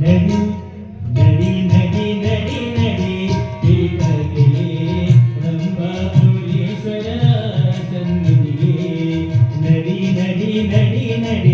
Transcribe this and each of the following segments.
നടി നടി നടി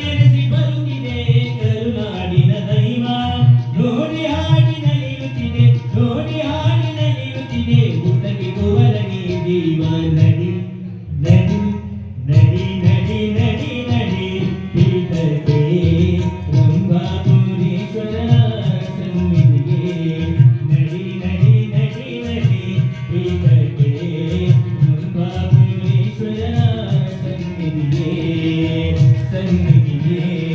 ಸನ್ನಿಧಿಯೇ